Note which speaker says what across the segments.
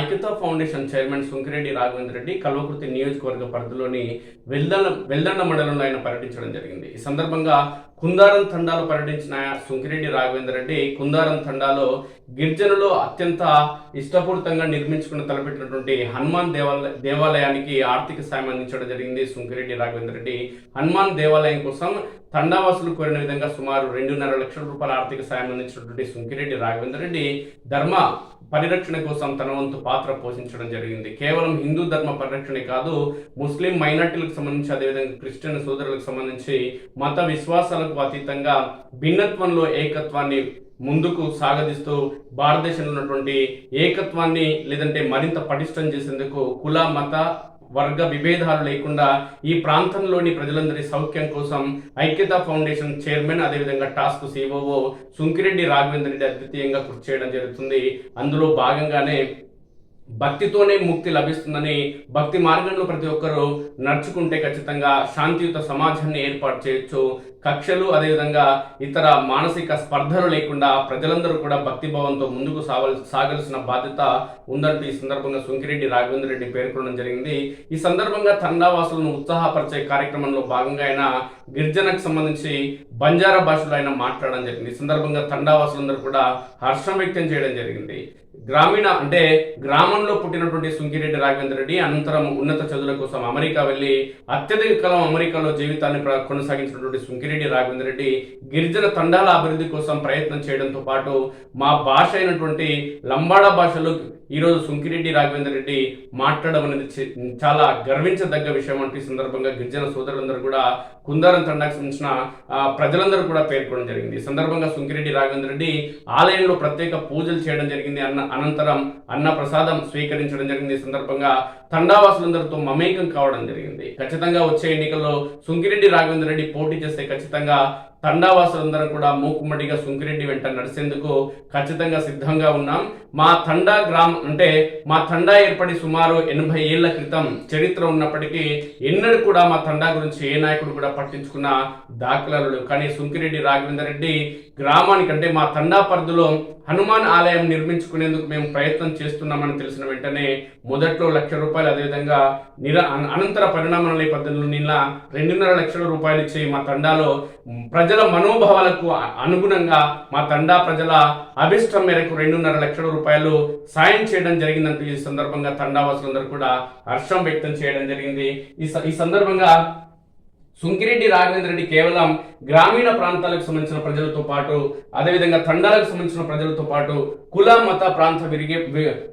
Speaker 1: ఐక్యత foundation chairman Sunkireddy Raghavendra Reddy Kalwakurthy నియోజకవర్గ పరిధిలోని వెల్దండ వెల్దండ మండలంలో ఆయన పర్యటించడం జరిగింది. ఈ సందర్భంగా కుందారం తండాలో పర్యటించిన సుంకిరెడ్డి రాఘవేంద్ర రెడ్డి కుందారం తండాలో గిరిజనులు అత్యంత ఇష్టపూరితంగా నిర్మించుకుని తలపెట్టినటువంటి హనుమాన్ దేవాలయ దేవాలయానికి ఆర్థిక సాయం అందించడం జరిగింది సుంకిరెడ్డి రాఘవేంద్ర రెడ్డి. హనుమాన్ దేవాలయం కోసం తండావాసులు కోరిన విధంగా సుమారు రెండున్నర లక్షల రూపాయల ఆర్థిక సాయం అందించినటువంటి సుంకిరెడ్డి రాఘవేంద్ర రెడ్డి ధర్మ పరిరక్షణ కోసం తన వంతు పాత్ర పోషించడం జరిగింది. కేవలం హిందూ ధర్మ పరిరక్షణే కాదు ముస్లిం మైనార్టీలకు సంబంధించి అదేవిధంగా క్రిస్టియన్ సోదరులకు సంబంధించి మత విశ్వాసాలకు అతీతంగా భిన్నత్వంలో ఏకత్వాన్ని ముందుకు సాగదీస్తూ భారతదేశంలో ఉన్నటువంటి ఏకత్వాన్ని లేదంటే మరింత పటిష్టం చేసేందుకు కుల మత వర్గ విభేదాలు లేకుండా ఈ ప్రాంతంలోని ప్రజలందరి సౌఖ్యం కోసం ఐక్యతా ఫౌండేషన్ చైర్మన్ అదేవిధంగా టాస్క్ సిఓఓ సుంకిరెడ్డి రాఘవేంద్ర రెడ్డి అద్వితీయంగా కృషి చేయడం జరుగుతుంది. అందులో భాగంగానే భక్తితోనే ముక్తి లభిస్తుందని భక్తి మార్గంలో ప్రతి ఒక్కరూ నడుచుకుంటే ఖచ్చితంగా శాంతియుత సమాజాన్ని ఏర్పాటు చేయొచ్చు. కక్షలు అదేవిధంగా ఇతర మానసిక స్పర్ధలు లేకుండా ప్రజలందరూ కూడా భక్తిభావంతో ముందుకు సాగల్ సాగాల్సిన బాధ్యత ఉందంటూ ఈ సందర్భంగా సుంకిరెడ్డి రాఘవేంద్ర రెడ్డి పేర్కొనడం జరిగింది. ఈ సందర్భంగా తండావాసులను ఉత్సాహపరిచే కార్యక్రమంలో భాగంగా ఆయన గిరిజనకు సంబంధించి బంజారా భాషలో ఆయన మాట్లాడడం జరిగింది. ఈ సందర్భంగా తండావాసులందరూ కూడా హర్షం వ్యక్తం చేయడం జరిగింది. గ్రామీణ అంటే గ్రామంలో పుట్టినటువంటి సుంకిరెడ్డి రాఘవేంద్ర రెడ్డి అనంతరం ఉన్నత చదువుల కోసం అమెరికా వెళ్ళి అత్యధిక కాలం అమెరికాలో జీవితాన్ని కొనసాగించినటువంటి సుంకిరెడ్డి రాఘవేంద్ర రెడ్డి గిరిజన తండాల అభివృద్ధి కోసం ప్రయత్నం చేయడంతో పాటు మా భాష అయినటువంటి లంబాడా భాషలో ఈరోజు సుంకిరెడ్డి రాఘవేంద్ర రెడ్డి మాట్లాడడం అనేది చాలా గర్వించదగ్గ విషయం అంటూ ఈ సందర్భంగా గిరిజన సోదరులందరూ కూడా కుందారం తండాకు సంబంధించిన ఆ, ప్రజలందరూ కూడా పేర్కొనడం జరిగింది. ఈ సందర్భంగా సుంకిరెడ్డి రాఘవేంద్ర రెడ్డి ఆలయంలో ప్రత్యేక పూజలు చేయడం జరిగింది అన్న అనంతరం అన్న ప్రసాదం స్వీకరించడం జరిగింది. ఈ సందర్భంగా తండావాసులందరితో మమేకం కావడం జరిగింది. ఖచ్చితంగా వచ్చే ఎన్నికల్లో సుంకిరెడ్డి రాఘవేంద్ర రెడ్డి పోటీ చేస్తే ఖచ్చితంగా తండావాసులందరం కూడా మూకుమ్మడిగా సుంకిరెడ్డి వెంట నడిచేందుకు ఖచ్చితంగా సిద్ధంగా ఉన్నాం. మా తండా గ్రామం అంటే మా తండా ఏర్పడి సుమారు ఎనభై ఏళ్ళ క్రితం చరిత్ర ఉన్నప్పటికీ ఎన్నడూ కూడా మా తండా గురించి ఏ నాయకుడు కూడా పట్టించుకున్న దాఖలాలు కానీ సుంకిరెడ్డి రాఘవేందర్ రెడ్డి గ్రామానికి అంటే మా తండా పరిధిలో హనుమాన్ ఆలయం నిర్మించుకునేందుకు మేము ప్రయత్నం చేస్తున్నామని తెలిసిన వెంటనే మొదట్లో లక్ష రూపాయలు అదేవిధంగా నిర అనంతర పరిణామాల నేపథ్యంలో నిన్న రెండున్నర లక్షల రూపాయలు ఇచ్చి మా తండాలో ప్రజల మనోభావాలకు అనుగుణంగా మా తండా ప్రజల అభిష్టం మేరకు రెండున్నర లక్షల రూపాయలు సాయం చేయడం జరిగిందంటూ ఈ సందర్భంగా తండావాసులందరూ కూడా హర్షం వ్యక్తం చేయడం జరిగింది. ఈ స- ఈ సందర్భంగా సుంకిరెడ్డి రాఘవేంద్ర రెడ్డి కేవలం గ్రామీణ ప్రాంతాలకు సంబంధించిన ప్రజలతో పాటు అదేవిధంగా తండాలకు సంబంధించిన ప్రజలతో పాటు కుల మత ప్రాంత విరిగే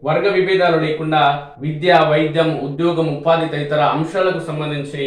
Speaker 1: వర్గ విభేదాలు లేకుండా విద్య వైద్యం ఉద్యోగం ఉపాధి తదితర అంశాలకు సంబంధించి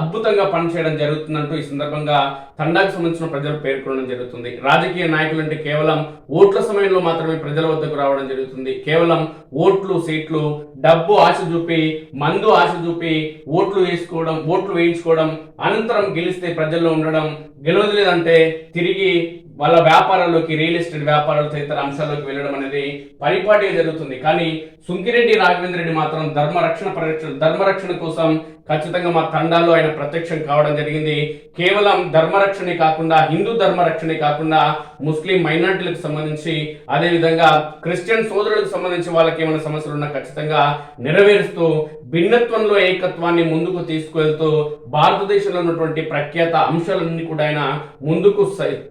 Speaker 1: అద్భుతంగా పనిచేయడం జరుగుతుందంటూ ఈ సందర్భంగా తండాకు సంబంధించిన ప్రజలు పేర్కొనడం జరుగుతుంది. రాజకీయ నాయకులు అంటే కేవలం ఓట్ల సమయంలో మాత్రమే ప్రజల వద్దకు రావడం జరుగుతుంది. కేవలం ఓట్లు సీట్లు డబ్బు ఆశ చూపి మందు ఆశ చూపి ఓట్లు వేసుకోవడం ఓట్లు వేయించుకోవడం అనంతరం గెలిస్తే ప్రజల్లో ఉండడం గెలవలేదంటే తిరిగి వాళ్ళ వ్యాపారాల్లోకి రియల్ ఎస్టేట్ వ్యాపారాలు తదితర అంశాల్లోకి వెళ్ళడం అనేది పరిపాటిగా జరుగుతుంది. కానీ సుంకిరెడ్డి రాఘవేంద్ర రెడ్డి మాత్రం ధర్మరక్షణ పరిరక్షణ ధర్మరక్షణ కోసం ఖచ్చితంగా మా తండాల్లో ఆయన ప్రత్యక్షం కావడం జరిగింది. కేవలం ధర్మరక్షణే కాకుండా హిందూ ధర్మరక్షణే కాకుండా ముస్లిం మైనార్టీలకు సంబంధించి అదేవిధంగా క్రిస్టియన్ సోదరులకు సంబంధించి వాళ్ళకి ఏమైనా సమస్యలు ఉన్నా ఖచ్చితంగా నెరవేరుస్తూ భిన్నత్వంలో ఏకత్వాన్ని ముందుకు తీసుకువెళ్తూ భారతదేశంలో ఉన్నటువంటి ప్రఖ్యాత అంశాలన్నీ కూడా ఆయన ముందుకు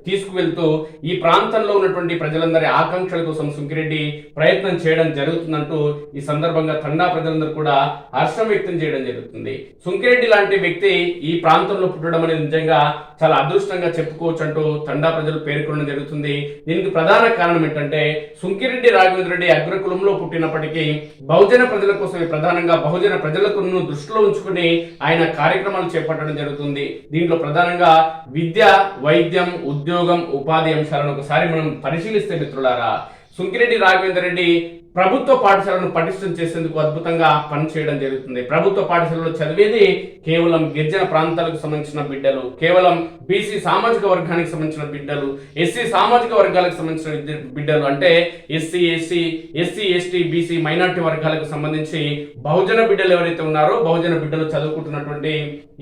Speaker 1: తీసుకువెళ్తూ ఈ ప్రాంతంలో ఉన్నటువంటి ప్రజలందరి ఆకాంక్షల కోసం సుంకిరెడ్డి ప్రయత్నం చేయడం జరుగుతుందంటూ ఈ సందర్భంగా తండా ప్రజలందరూ కూడా హర్షం వ్యక్తం చేయడం జరుగుతుంది. సుంకిరెడ్డి లాంటి వ్యక్తి ఈ ప్రాంతంలో పుట్టడం అనేది నిజంగా చాలా అదృష్టంగా చెప్పుకోవచ్చు అంటూ తండా ప్రజలు పేర్కొనడం జరుగుతుంది. దీనికి ప్రధాన కారణం ఏంటంటే సుంకిరెడ్డి రాఘవేంద్ర రెడ్డి అగ్రకులంలో పుట్టినప్పటికీ బహుజన ప్రజల కోసమే ప్రధానంగా బహుజన ప్రజలకు దృష్టిలో ఉంచుకుని ఆయన కార్యక్రమాలు చేపట్టడం జరుగుతుంది. దీంట్లో ప్రధానంగా విద్య వైద్యం ఉద్యోగం ఉపాధి అంశాలను ఒకసారి మనం పరిశీలిస్తే మిత్రులారా సుంకిరెడ్డి రాఘవేందర్ రెడ్డి ప్రభుత్వ పాఠశాలను పటిష్టం చేసేందుకు అద్భుతంగా పనిచేయడం జరుగుతుంది. ప్రభుత్వ పాఠశాలలో చదివేది కేవలం గిరిజన ప్రాంతాలకు సంబంధించిన బిడ్డలు కేవలం బీసీ సామాజిక వర్గానికి సంబంధించిన బిడ్డలు ఎస్సీ సామాజిక వర్గాలకు సంబంధించిన బిడ్డలు అంటే SC SC SC ST BC minority వర్గాలకు సంబంధించి బహుజన బిడ్డలు ఎవరైతే ఉన్నారో బహుజన బిడ్డలు చదువుకుంటున్నటువంటి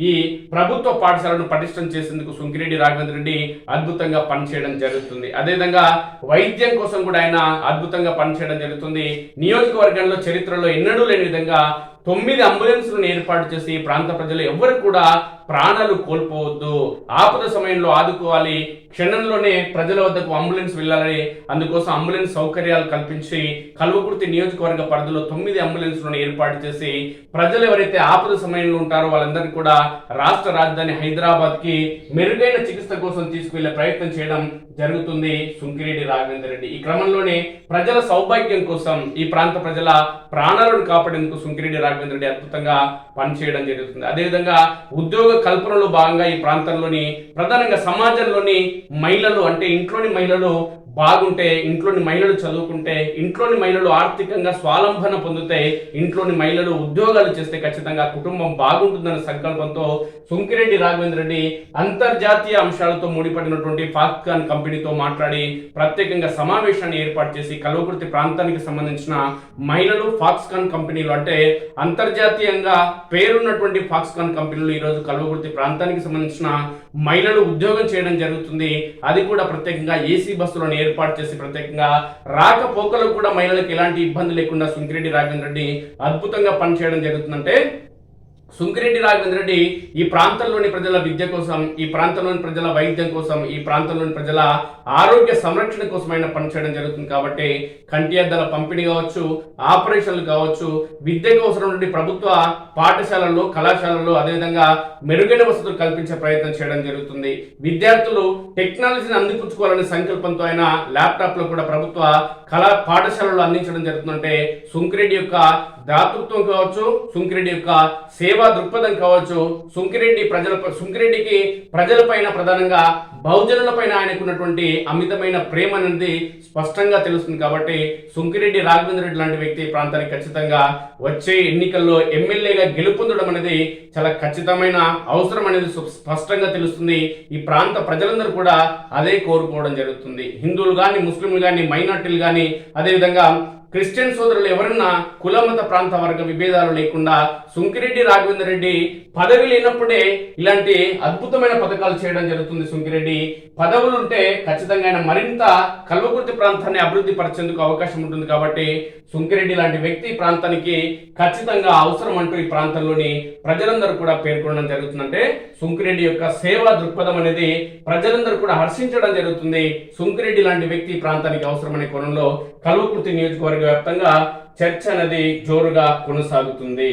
Speaker 1: ఈ ప్రభుత్వ పాఠశాలను పటిష్టం చేసేందుకు సుంకిరెడ్డి రాఘవేంద్ర రెడ్డి అద్భుతంగా పనిచేయడం జరుగుతుంది. అదేవిధంగా వైద్యం కోసం కూడా ఆయన అద్భుతంగా పనిచేయడం జరుగుతుంది. నియోజకవర్గంలో చరిత్రలో ఎన్నడూ లేని విధంగా తొమ్మిది అంబులెన్స్లను ఏర్పాటు చేసి ఈ ప్రాంత ప్రజలు ఎవ్వరు కూడా ప్రాణాలు కోల్పోవద్దు. ఆపద సమయంలో ఆదుకోవాలి. క్షణంలోనే ప్రజల వద్దకు అంబులెన్స్ వెళ్ళాలని అందుకోసం అంబులెన్స్ సౌకర్యాలు కల్పించి కల్వకుర్తి నియోజకవర్గ పరిధిలో తొమ్మిది అంబులెన్స్లను ఏర్పాటు చేసి ప్రజలు ఎవరైతే ఆపద సమయంలో ఉంటారో వాళ్ళందరినీ కూడా రాష్ట్ర రాజధాని హైదరాబాద్కి మెరుగైన చికిత్స కోసం తీసుకువెళ్ళే ప్రయత్నం చేయడం జరుగుతుంది. సుంకిరెడ్డి రాఘవేందర్ రెడ్డి. ఈ క్రమంలోనే ప్రజల సౌభాగ్యం కోసం ఈ ప్రాంత ప్రజల ప్రాణాలను కాపాడేందుకు సుంకిరెడ్డి రాఘవేంద్ర రెడ్డి అద్భుతంగా పనిచేయడం జరుగుతుంది. అదేవిధంగా ఉద్యోగ కల్పనలో భాగంగా ఈ ప్రాంతంలోని ప్రధానంగా సమాజంలోని మహిళలు అంటే ఇంట్లోని మహిళలు బాగుంటే ఇంట్లోని మహిళలు చదువుకుంటే ఇంట్లోని మహిళలు ఆర్థికంగా స్వాలంబన పొందితే ఇంట్లోని మహిళలు ఉద్యోగాలు చేస్తే ఖచ్చితంగా కుటుంబం బాగుంటుందన్న సంకల్పంతో సుంకిరెడ్డి రాఘవేంద్ర రెడ్డి అంతర్జాతీయ అంశాలతో ముడిపడినటువంటి ఫాక్కాన్ కంపెనీతో మాట్లాడి ప్రత్యేకంగా సమావేశాన్ని ఏర్పాటు చేసి కల్వకుర్తి ప్రాంతానికి సంబంధించిన మహిళలు ఫాక్స్కాన్ కంపెనీలు అంటే అంతర్జాతీయంగా పేరున్నటువంటి ఫాక్స్కాన్ కంపెనీలు ఈరోజు కల్వకుర్తి ప్రాంతానికి సంబంధించిన మహిళలు ఉద్యోగం చేయడం జరుగుతుంది. అది కూడా ప్రత్యేకంగా ఏసీ బస్సులను ఏర్పాటు చేసి ప్రత్యేకంగా రాకపోకలకు కూడా మహిళలకు ఎలాంటి ఇబ్బంది లేకుండా సుంకిరెడ్డి రాఘవేంద్ర రెడ్డి అద్భుతంగా పనిచేయడం జరుగుతుందంటే సుంకిరెడ్డి రాఘవేంద్ర రెడ్డి ఈ ప్రాంతంలోని ప్రజల విద్య కోసం ఈ ప్రాంతంలోని ప్రజల వైద్యం కోసం ఈ ప్రాంతంలోని ప్రజల ఆరోగ్య సంరక్షణ కోసం ఆయన పనిచేయడం జరుగుతుంది కాబట్టి కంటి అద్దల పంపిణీ కావచ్చు ఆపరేషన్లు కావచ్చు విద్యకు అవసరం నుండి ప్రభుత్వ పాఠశాలల్లో కళాశాలల్లో అదేవిధంగా మెరుగైన వసతులు కల్పించే ప్రయత్నం చేయడం జరుగుతుంది. విద్యార్థులు టెక్నాలజీని అందిపుచ్చుకోవాలనే సంకల్పంతో ఆయన ల్యాప్టాప్లో కూడా ప్రభుత్వ కళా పాఠశాలలో అందించడం జరుగుతుందంటే సుంకిరెడ్డి యొక్క దాతృత్వం కావచ్చు సుంకిరెడ్డి యొక్క సేవ దృక్పథం కావచ్చు సుంకిరెడ్డి ప్రజల సుంకిరెడ్డికి ప్రజలపైన ప్రధానంగా బహుజనులపైన ఆయనకున్నటువంటి అమితమైన ప్రేమ అనేది స్పష్టంగా తెలుస్తుంది కాబట్టి సుంకిరెడ్డి రాఘవేంద్ర రెడ్డి లాంటి వ్యక్తి ప్రాంతానికి ఖచ్చితంగా వచ్చే ఎన్నికల్లో ఎమ్మెల్యేగా గెలుపొందడం అనేది చాలా ఖచ్చితమైన అవసరం అనేది స్పష్టంగా తెలుస్తుంది. ఈ ప్రాంత ప్రజలందరూ కూడా అదే కోరుకోవడం జరుగుతుంది. హిందువులు కానీ ముస్లింలు కానీ మైనార్టీలు కానీ అదేవిధంగా క్రిస్టియన్ సోదరులు ఎవరన్నా కులమత ప్రాంత వర్గ విభేదాలు లేకుండా సుంకిరెడ్డి రాఘవేంద్ర రెడ్డి పదవి లేనప్పుడే ఇలాంటి అద్భుతమైన పథకాలు చేయడం జరుగుతుంది సుంకిరెడ్డి. పదవులు ఉంటే ఖచ్చితంగా ఆయన మరింత కల్వకుర్తి ప్రాంతాన్ని అభివృద్ధి పరిచేందుకు అవకాశం ఉంటుంది కాబట్టి సుంకిరెడ్డి లాంటి వ్యక్తి ప్రాంతానికి ఖచ్చితంగా అవసరం అంటూ ఈ ప్రాంతంలోని ప్రజలందరూ కూడా పేర్కొనడం జరుగుతుందంటే సుంకిరెడ్డి యొక్క సేవా దృక్పథం అనేది ప్రజలందరూ కూడా హర్షించడం జరుగుతుంది. సుంకిరెడ్డి లాంటి వ్యక్తి ప్రాంతానికి అవసరమనే కోణంలో కల్వకుర్తి నియోజకవర్గ వ్యాప్తంగా చర్చ అనేది జోరుగా కొనసాగుతుంది.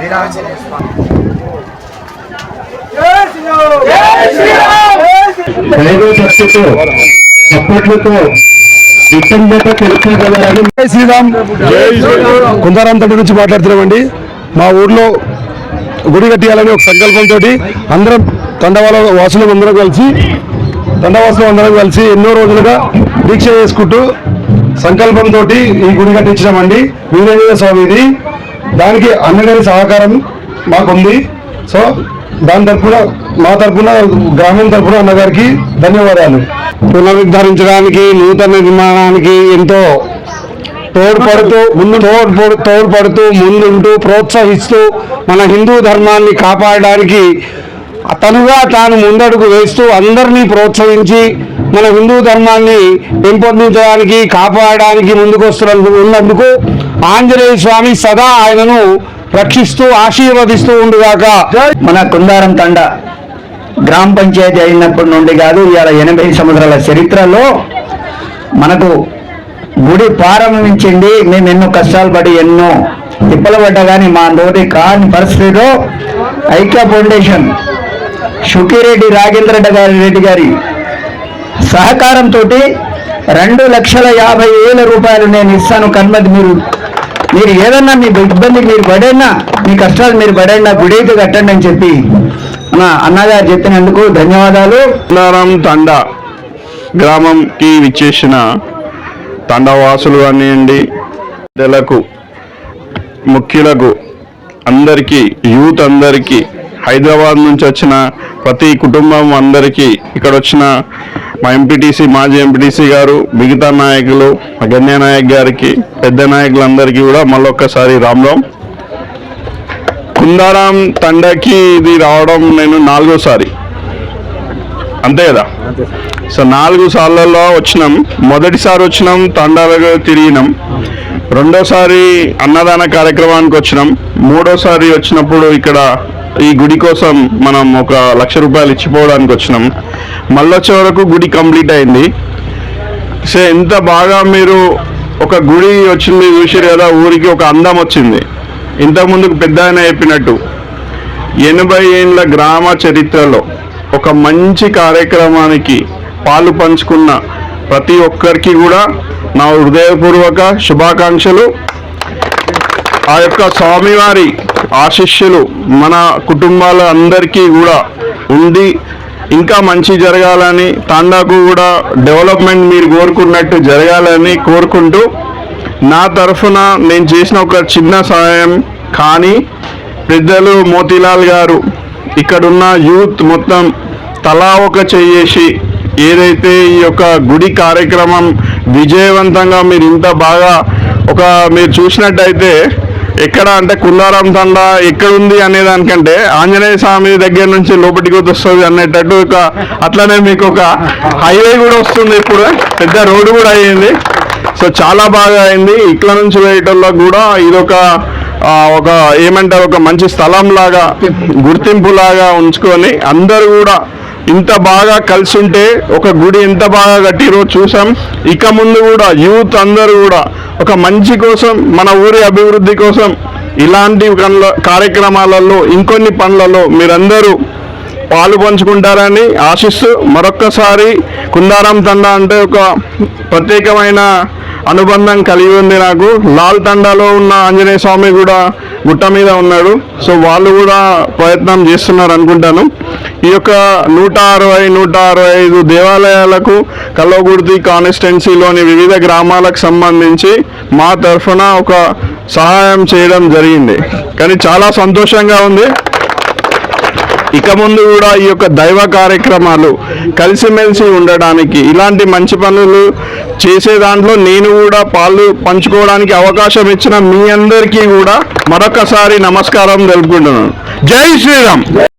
Speaker 2: వీరాంజనేయ స్వామి
Speaker 3: దైవభక్తితో చప్పట్లతో
Speaker 4: శ్రీరామ్. కుందారాంతటి నుంచి మాట్లాడుతున్నామండి. మా ఊర్లో గుడి కట్టియాలని ఒక సంకల్పంతో అందరం తండవాల వాసులు అందరం కలిసి తండవాసులు అందరం కలిసి ఎన్నో రోజులుగా దీక్ష చేసుకుంటూ సంకల్పంతో ఈ గుడి కట్టించినామండి. వీరేంద్ర స్వామిది. దానికి అన్నగారి సహకారం మాకుంది. సో దాని తరపున మా తరపున గ్రామం తరఫున అన్నగారికి ధన్యవాదాలు. పునరుద్ధరించడానికి నూతన నిర్మాణానికి ఎంతో తోడ్పడుతూ ముందు తోడ్పడు తోడ్పడుతూ ముందుంటూ ప్రోత్సహిస్తూ మన హిందూ ధర్మాన్ని కాపాడడానికి తనుగా తాను ముందడుగు వేస్తూ అందరినీ ప్రోత్సహించి మన హిందూ ధర్మాన్ని పెంపొందించడానికి కాపాడడానికి ముందుకొస్తున్నందుకు ఉన్నందుకు ఆంజనేయ స్వామి సదా ఆయనను రక్షిస్తూ ఆశీర్వదిస్తూ ఉండుగాక.
Speaker 5: మన కుందారం తండ గ్రామ పంచాయతీ అయినప్పటి నుండి కాదు ఇవాళ ఎనభై సంవత్సరాల చరిత్రలో మనకు గుడి ప్రారంభించింది. మేము ఎన్నో కష్టాలు పడి ఎన్నో తిప్పలు పడ్డా కానీ మా నోటి కాని పరిస్థితిలో ఐక్య ఫౌండేషన్ షుకిరెడ్డి రాగేంద్ర గారి రెడ్డి గారి సహకారంతో రెండు లక్షల యాభై వేల రూపాయలు నేను ఇస్తాను. కన్మతి మీరు మీరు ఏదన్నా మీ ఇబ్బంది మీరు పడైనా మీ కష్టాలు మీరు పడైనా గుడి అయితే కట్టండి అని చెప్పి మా అన్నగారు చెప్పినందుకు ధన్యవాదాలు.
Speaker 6: కుందారం తండ గ్రామంకి విచ్చేసిన తండవాసులు కానివ్వండి పెద్దలకు ముఖ్యులకు అందరికీ యూత్ అందరికీ హైదరాబాద్ నుంచి వచ్చిన ప్రతి కుటుంబం అందరికీ ఇక్కడ వచ్చిన మా ఎంపీటీసీ మాజీ ఎంపీటీసీ గారు మిగతా నాయకులు మా గణ్య నాయక్ గారికి పెద్ద నాయకులందరికీ కూడా మళ్ళొక్కసారి రామ్ రామ్. కుందారాం తండకి ఇది రావడం నేను నాలుగోసారి. అంతే కదా? సో నాలుగు సార్లలో వచ్చినాం. మొదటిసారి వచ్చినాం తండాలుగా తిరిగినాం. రెండోసారి అన్నదాన కార్యక్రమానికి వచ్చినాం. మూడోసారి వచ్చినప్పుడు ఇక్కడ ఈ గుడి కోసం మనం ఒక లక్ష రూపాయలు ఇచ్చిపోవడానికి వచ్చినాం. మళ్ళొచ్చే వరకు గుడి కంప్లీట్ అయింది. సో ఎంత బాగా మీరు ఒక గుడి వచ్చింది చూసారు కదా ఊరికి ఒక అందం వచ్చింది. ఇంతకుముందుకు పెద్ద ఆయన చెప్పినట్టు ఎనభై ఏళ్ళ గ్రామ చరిత్రలో ఒక మంచి కార్యక్రమానికి పాలు పంచుకున్న ప్రతి ఒక్కరికి కూడా నా హృదయపూర్వక శుభాకాంక్షలు. ఆ యొక్క స్వామివారి ఆశిష్యులు మన కుటుంబాల అందరికీ కూడా ఉండి ఇంకా మంచి జరగాలని తాండాకు కూడా డెవలప్మెంట్ మీరు కోరుకున్నట్టు జరగాలని కోరుకుంటూ నా తరఫున నేను చేసిన ఒక చిన్న సహాయం కానీ పెద్దలు మోతీలాల్ గారు ఇక్కడున్న యూత్ మొత్తం తలా ఒక చేసి ఏదైతే ఈ యొక్క గుడి కార్యక్రమం విజయవంతంగా మీరు ఇంత బాగా ఒక మీరు చూసినట్టయితే ఎక్కడ అంటే కుల్లారం తండ ఎక్కడ ఉంది అనే దానికంటే ఆంజనేయ స్వామి దగ్గర నుంచి లోపలికి వస్తుంది అనేటట్టు ఒక అట్లనే మీకు ఒక హైవే కూడా వస్తుంది ఇప్పుడు. పెద్ద రోడ్డు కూడా అయ్యింది. సో చాలా బాగా అయింది. ఇట్ల నుంచి వేయటంలో కూడా ఇదొక ఒక ఏమంటారు ఒక మంచి స్థలం లాగా గుర్తింపు లాగా ఉంచుకొని అందరూ కూడా ఇంత బాగా కలిసి ఉంటే ఒక గుడి ఎంత బాగా కట్టిరో చూసాం ఇక ముందు కూడా యూత్ అందరూ కూడా ఒక మంచి కోసం మన ఊరి అభివృద్ధి కోసం ఇలాంటి కార్యక్రమాలలో ఇంకొన్ని పనులలో మీరందరూ పాలు పంచుకుంటారని ఆశిస్తూ మరొక్కసారి కుందారం తండ అంటే ఒక ప్రత్యేకమైన అనుబంధం కలిగి ఉంది నాకు. లాల్ తండాలో ఉన్న ఆంజనేయ స్వామి కూడా గుట్ట మీద ఉన్నాడు. సో వాళ్ళు కూడా ప్రయత్నం చేస్తున్నారు అనుకుంటాను. ఈ యొక్క నూట అరవై నూట అరవై ఐదు దేవాలయాలకు కల్లగుర్తి కాన్స్టిట్యున్సీలోని వివిధ గ్రామాలకు సంబంధించి మా తరఫున ఒక సహాయం చేయడం జరిగింది. కానీ చాలా సంతోషంగా ఉంది. ఇక ముందు కూడా ఈ యొక్క దైవ కార్యక్రమాలు కలిసిమెలిసి ఉండడానికి ఇలాంటి మంచి పనులు చేసే దాంట్లో నేను కూడా పాలు పంచుకోవడానికి అవకాశం ఇచ్చిన మీ అందరికీ కూడా మరొకసారి నమస్కారం తెలుపుకుంటున్నాను. జై శ్రీరామ్!